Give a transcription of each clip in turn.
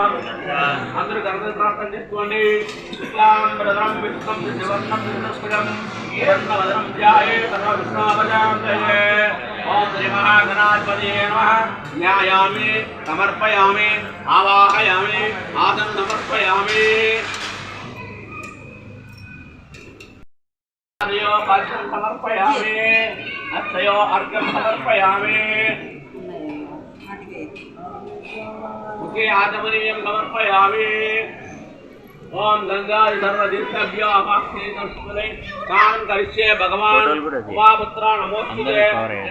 అందరూ గణపతి ప్రార్థన చేసుకోండి ఇస్లాం ప్రధానం విష్ణం దివర్ణం విష్ణుస్కరం ఈరన్నవదనం ధ్యాయే సర్వ విష్ణావజాంతయే ఓం శ్రీ మహాగణాధిపతియే నమః జ్ఞాయామి సమర్పయామి ఆవాహయామి ఆసనం సమర్పయామి అర్ఘ్యో పాద్యం సమర్పయామి అక్షయో అర్ఘ్యం సమర్పయామి मुखे आचमनीयं समर्पयामि। ॐ गङ्गाधर्वतीर्थव्यापाक्षेतुले तान् करिष्ये भगवान् उपापुत्र नमोस्तुते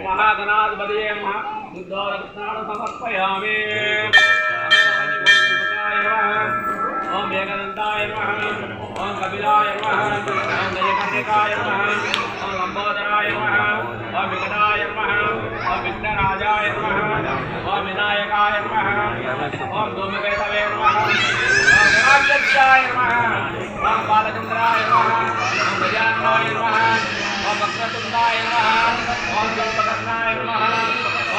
महागणाधिपतये महाकृष्णान् समर्पयामि। ओम एकदन्ताय नमः ओम कपिलाय नमः ओम गजकर्णिकाय नमः ओम लंबोदराय नमः ओम विकटाय नमः ओम विघ्नराजाय नमः ओम विनायकाय नमः ओम धूमकेतवे नमः ओम गणाध्यक्षाय नमः ओम बालचन्द्राय नमः ओम गजाननाय नमः ओम वक्रतुण्डाय नमः ओम जल्पकर्णाय नमः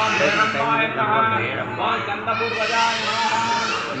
ओम धीरन्ताय नमः ओम चन्दपूर्वजाय नमः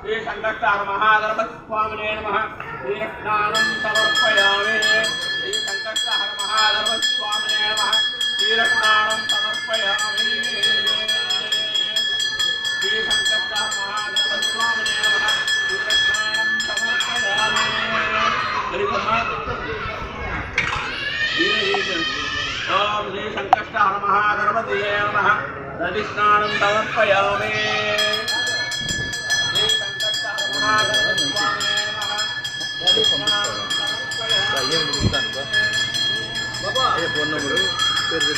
శ్రీ సంకష్టార మహాగణపతి స్వామినే నమః. శ్రీరత్నానం సమర్పయామి శ్రీ సంకష్టార మహాగణపతి స్వామినే నమః. శ్రీరత్నానం సమర్పయామి. మహాగణపతి నమః స్వామినే నమః నదిస్నానం సమర్పయామి ఫోన్ నెంబరు? పేరు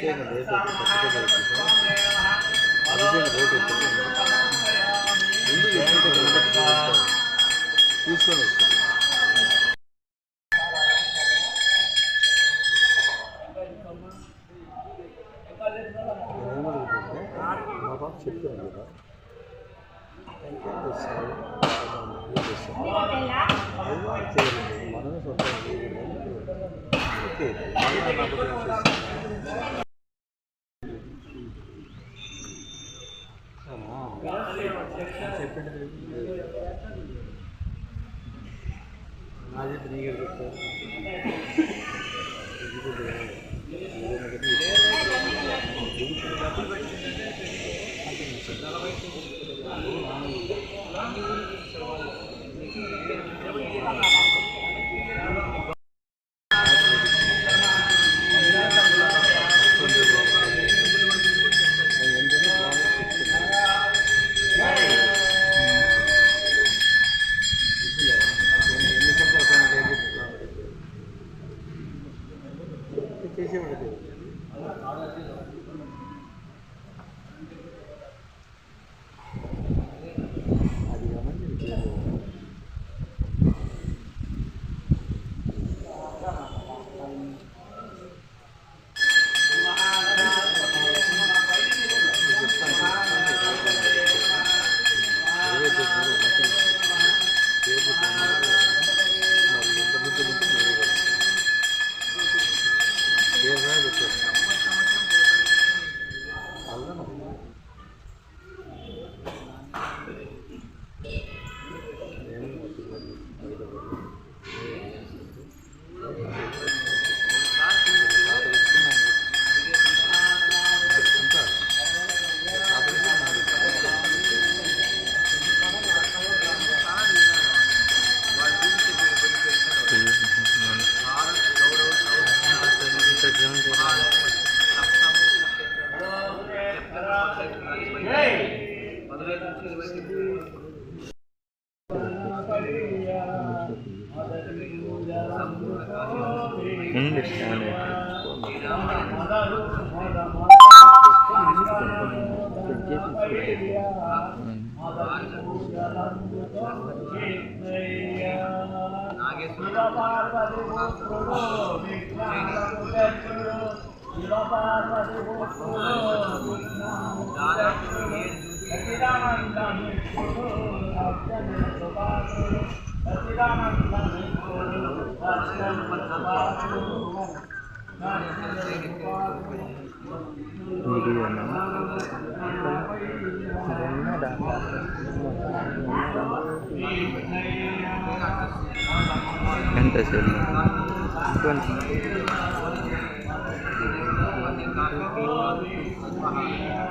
విషయంగా రేట్ వచ్చి ముందు ఎప్పుడు తీసుకొని వస్తుంది Canta, Señor. Doon. Doon.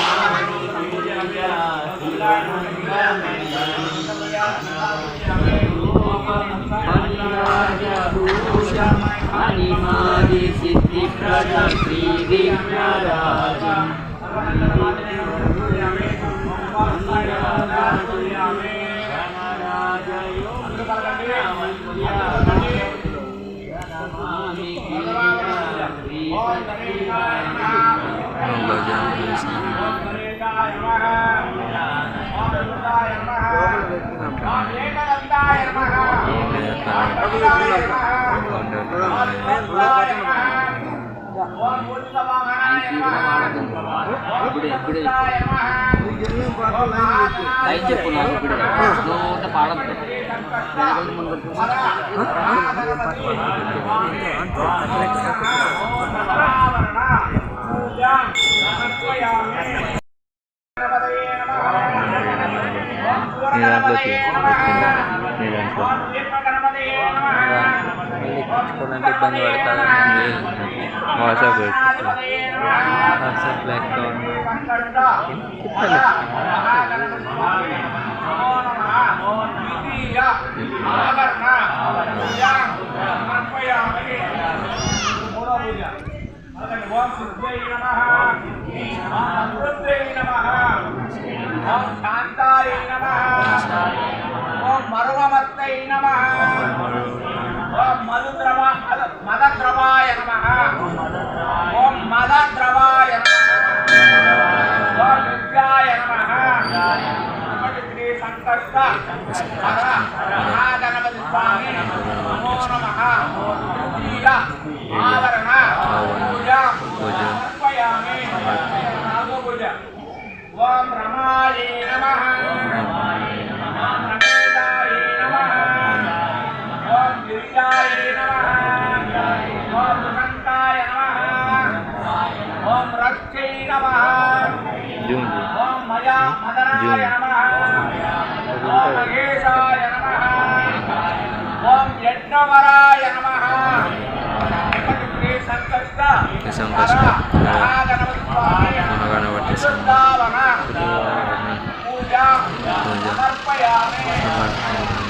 విఘ్నరాజం Shri మహాగణాధిపతయే నమః లైన్ చెప్పు నాకు ఇప్పుడే నువ్వు పాడద్దు దాంట్లో. మళ్ళీ ఎక్కించుకోవాలంటే ఇబ్బంది పడతాను వాట్సాప్ వాట్సాప్ బ్లాక్ మరుగమత్తై నమ. ఓం మధుద్రవ మదద్రవాయ నమ. ఓం మదద్రవాయ నమ. ఓం విద్యాయ నమ. శ్రీ సంకష్ట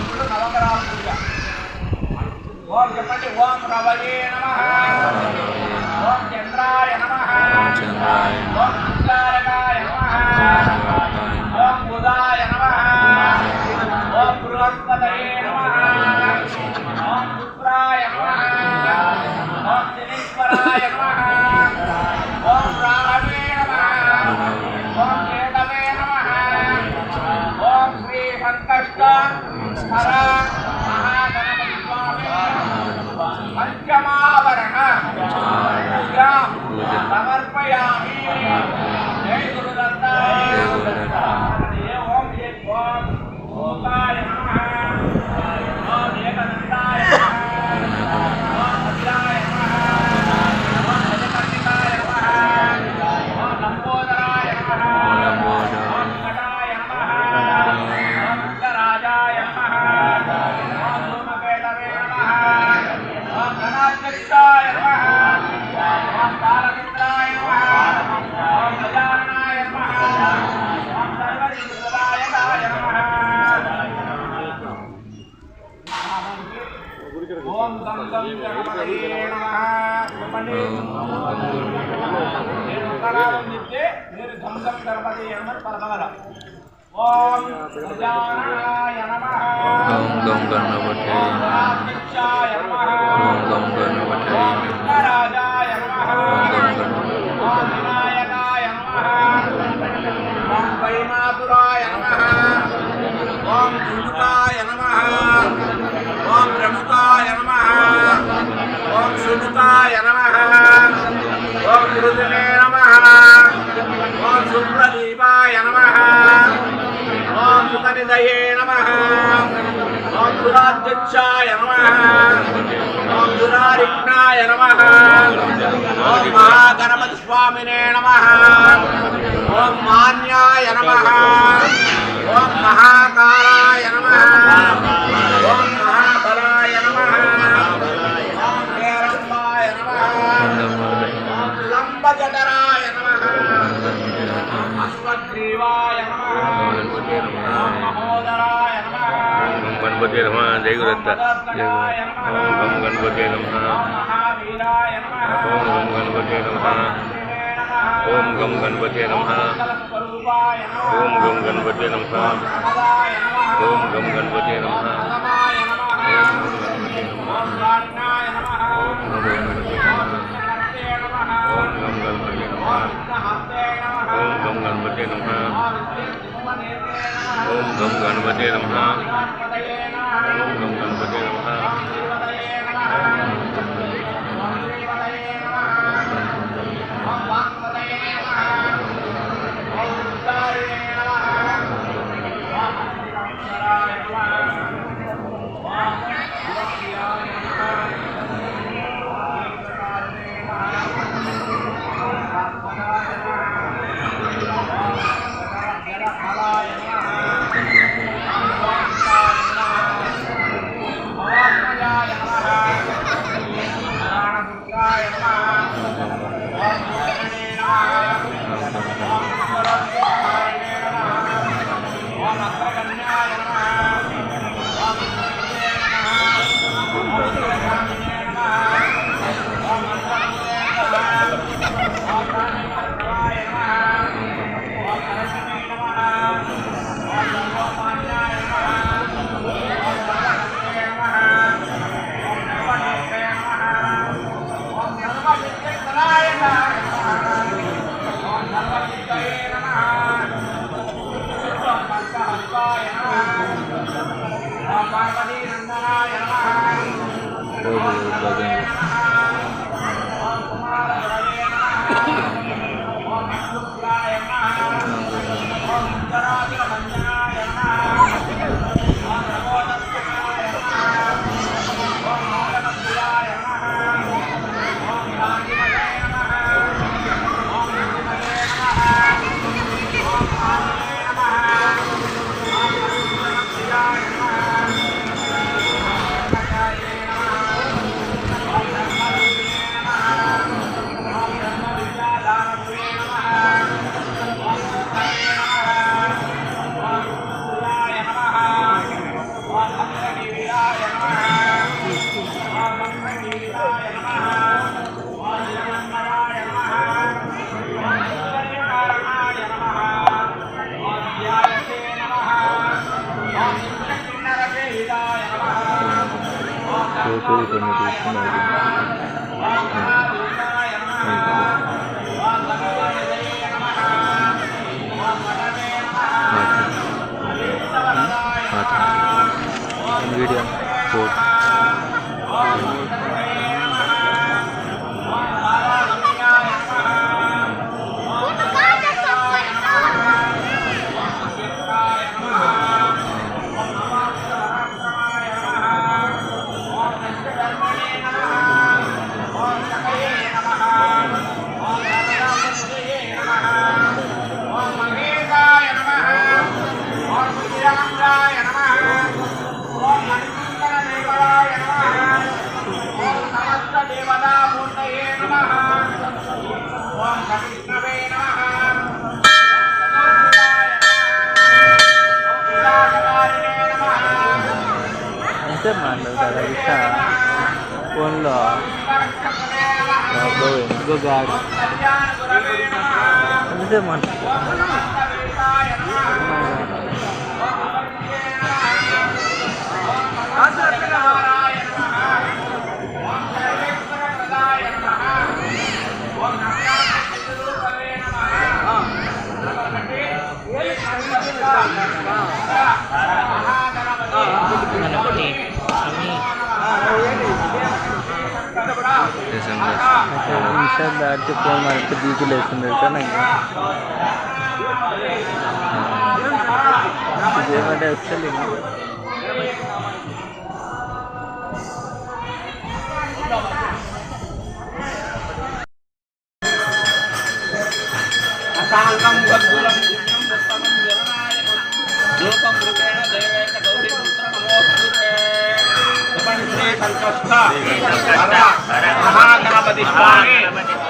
ఇప్పుడు నవగ్రహ పూజ ఓం చెప్పండి ఓం రవయే నమ. ఓం చంద్రాయ నమ. ఓం చంద్రాయ ఓం ఓం వైమాతురాయ నమ. ఓం దుర్గాయ నమ. ఓం ప్రముఖాయ నమ. ఓం సుముఖాయ నమ. ఓం మృదునే నమ. ఓం సుప్రదీపాయ నమ. ఓం సుతనిదయే నమ. ఓం దురాధ్యక్షాయ నమ. ఓం దురారిఘ్నాయ నమః. ఓం మహాగణపతి స్వామినే నమ. ఓం మాన్యాయ నమ. ఓం మహాకాలాయ నమః. ఓం గణపతి నమ జై గురత్త ఓం గం గణపతి నమ ఓం గం గణపతి నమ ఓం గం గణపతి నమ ఓం గం గణపతి నమ ఓం గం గణపతి నమ ఓం గం గణపతి నమ ఓం గం గణపతి నమ ఓం గం గణపతి నమ ఓం 我也觉得有必要跟ので行います。Hadi man. ಮನುಷ್ಯ ದಾಟಿ ಫೋನ್ ಮಾಡಿಬಿಟ್ಟು ಬೀದಿ ಲೈಸನ್ ಇರ್ತಾನೆ ನಂಗೆ ಇದೇ ಮಾಡಿ ಅಷ್ಟಲ್ಲಿ गणपति स्वामी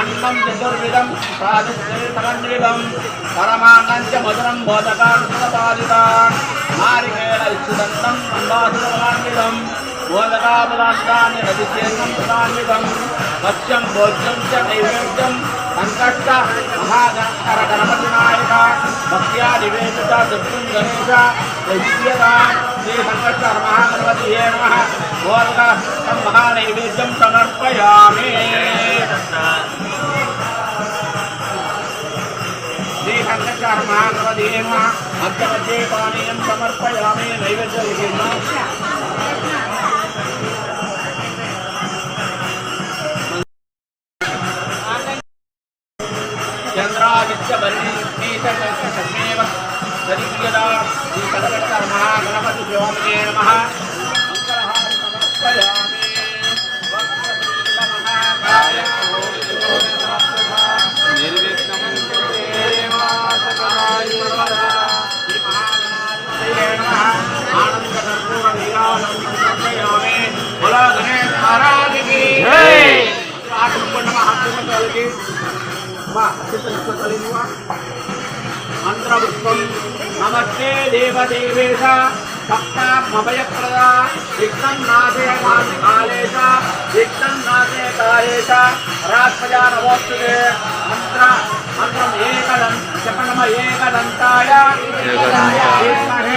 అన్నం చతుర్విధం ప్రాదిష్టం పరమాన్నం చ మధురం బోధకాన్ సుఖపాదితాన్ నారికేళ ఇచ్చుదంతం మందాసురమాన్వితం బోధకాపదార్థాన్ని రవిచేతం సుధాన్వితం భక్ష్యం భోజ్యం చ నైవేద్యం సంకష్ట మహాగణకర గణపతి నాయక భక్త్యా నివేదిత దుర్గం గణేశ యజ్ఞత శ్రీ సంకష్ట మహాగణపతి ఏ నమ బోధక మహానైవేద్యం సమర్పయామి సంకష్ట మహాగణపతి ఏ నమ మధ్య మధ్య నమస్తే దేవదేవేశ సప్తాభయప్రద విఘ్నం నాశయ కాలేశ విఘ్నం నాశయ కాలేశ రాత్మజా నమోస్తుతే మంత్ర మంత్రం ఏకదం చెప్పనమ ఏకదంతాయ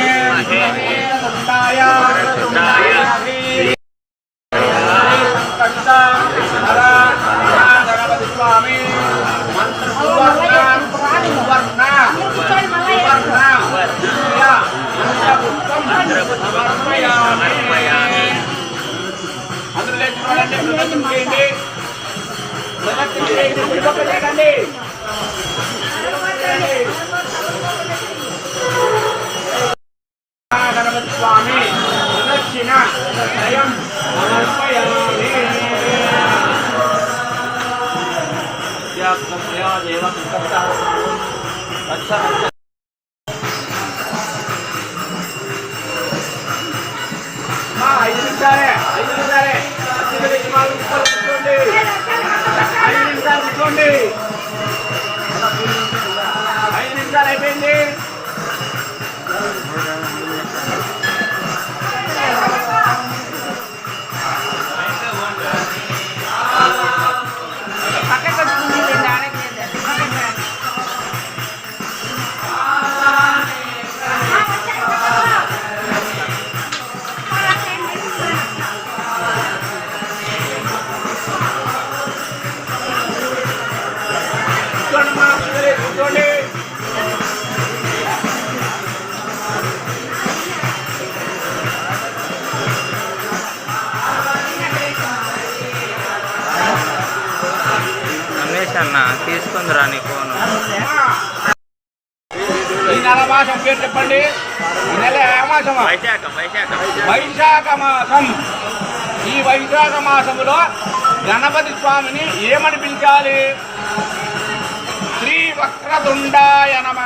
ఏకదంతాయ వైశాఖ మాసం ఈ వైశాఖ మాసములో గణపతి స్వామిని ఏమని పిలిచాలి శ్రీ వక్రతుండాయ నమ.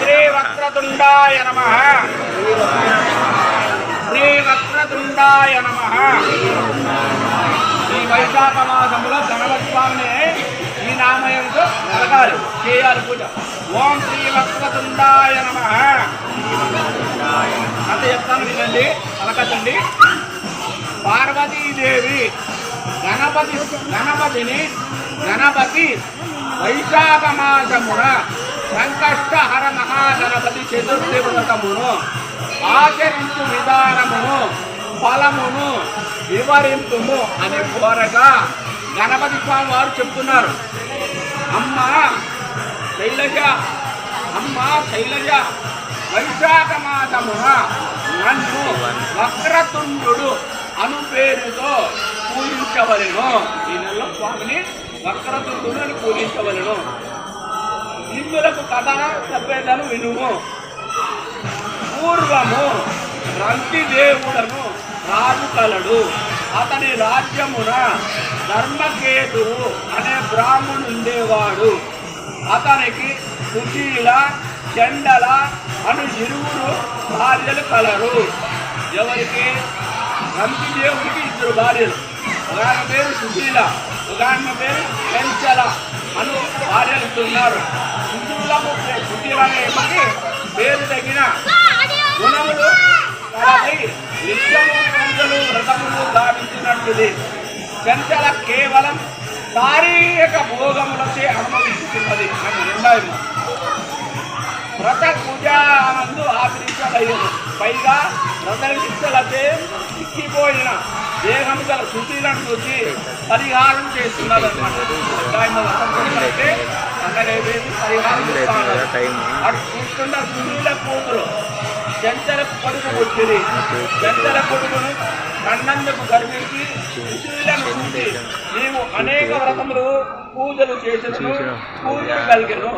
శ్రీ వక్రతుండాయ నమ. శ్రీ వక్రతుండాయ నమ. ఈ వైశాఖ మాసంలో గణపతి స్వామిని ఈ నామయంతో నలగాలి చేయాలి పూజ. ఓం శ్రీ వక్రతుండాయ నమ. కథ చెప్తాను వినండి పలకచ్చండి పార్వతీదేవి గణపతి గణపతిని గణపతి వైశాఖ మాసమున సంకష్టహర మహాగణపతి చతుర్థి వ్రతమును ఆచరించు విధానమును ఫలమును వివరింపుము అని కోరగా గణపతి స్వామి వారు చెప్తున్నారు. అమ్మ శైలజ అమ్మ శైలజ వైశాఖ మాసమున నన్ను వక్రతుండు అను పేరుతో పూజించవలను. ఈ నెలలో స్వామిని వక్రతుండు అని పూజించవలను. ఇందులకు కథన చెప్పేదను వినుము. పూర్వము రంతిదేవుడను రాజు కలడు. అతని రాజ్యమున ధర్మకేతువు అనే బ్రాహ్మణుండేవాడు. అతనికి సుశీల చెండల అను ఇరువురు భార్యలు కలరు. ఎవరికి? రంతిదేవుడికి ఇద్దరు భార్యలు. ఒక ఆమె పేరు సుశీల ఒక ఆమె పేరు పెంచల అను భార్యలు ఉన్నారు. సుశీలకు సుశీల అనే పేరు తగిన గుణములు కలది నిత్యము పూజలు వ్రతములు గావించినట్టుది పెంచల కేవలం శారీరక భోగములచే అనుభవిస్తున్నది. అని రెండాయి వ్రత పూజ నందు ఆచరించలేదు పైగా వ్రత దీక్షలచే చిక్కిపోయిన దేహం గల శుద్ధిలను చూసి పరిహారం చేస్తున్నారు. అనమాట అన్నదేవి పరిహారం చేస్తున్నారు టైం అటు చూస్తున్న సునీల కూతురు జంటల కొడుకు పుట్టింది. జంటల కొడుకును కన్నందుకు గర్వించి సుశీలను చూసి నీవు అనేక వ్రతములు పూజలు చేసినను పూజలు కలిగను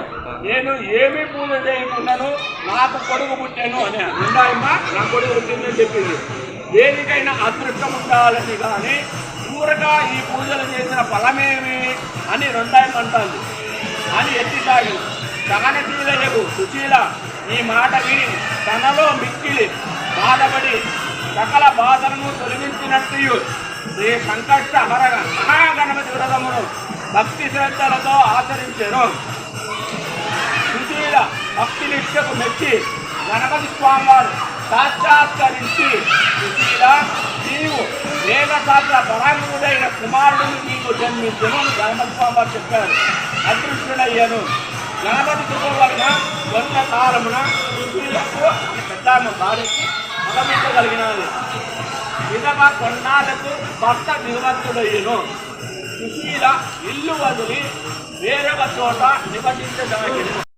నేను ఏమి పూజ చేయకున్నాను నాకు కొడుకు పుట్టాను అని నిండాయమ్మ నా కొడుకు పుట్టిందని చెప్పింది. దేనికైనా అదృష్టం ఉండాలని కానీ ఊరగా ఈ పూజలు చేసిన ఫలమేమి అని రెండాయమ్మ అంటారు అని ఎత్తి సాగింది లేవు సుశీల ఈ మాట విని తనలో మిక్కిలి బాధపడి సకల బాధలను తొలగించినట్టు శ్రీ సంకష్ట హరణ మహాగణపతి వ్రతమును భక్తి శ్రద్ధలతో ఆచరించారు సుశీల భక్తి నిష్ఠకు మెచ్చి గణపతి స్వామి వారు సాక్షాత్కరించి సుశీల నీవు వేదశాస్త్ర పరాంగుడైన కుమారుడిని నీకు జన్మించను గణపతి స్వామి వారు చెప్పారు. అదృష్టుడయ్యాను. గణపతి కృప వలన కొంత కాలమున సుశీలకు పెద్దామ భార్యకి మగమించగలిగినది విధవ కొన్నాళ్ళకు భర్త నివత్తుడయ్యను సుశీల ఇల్లు వదిలి వేరొక చోట నివసించడానికి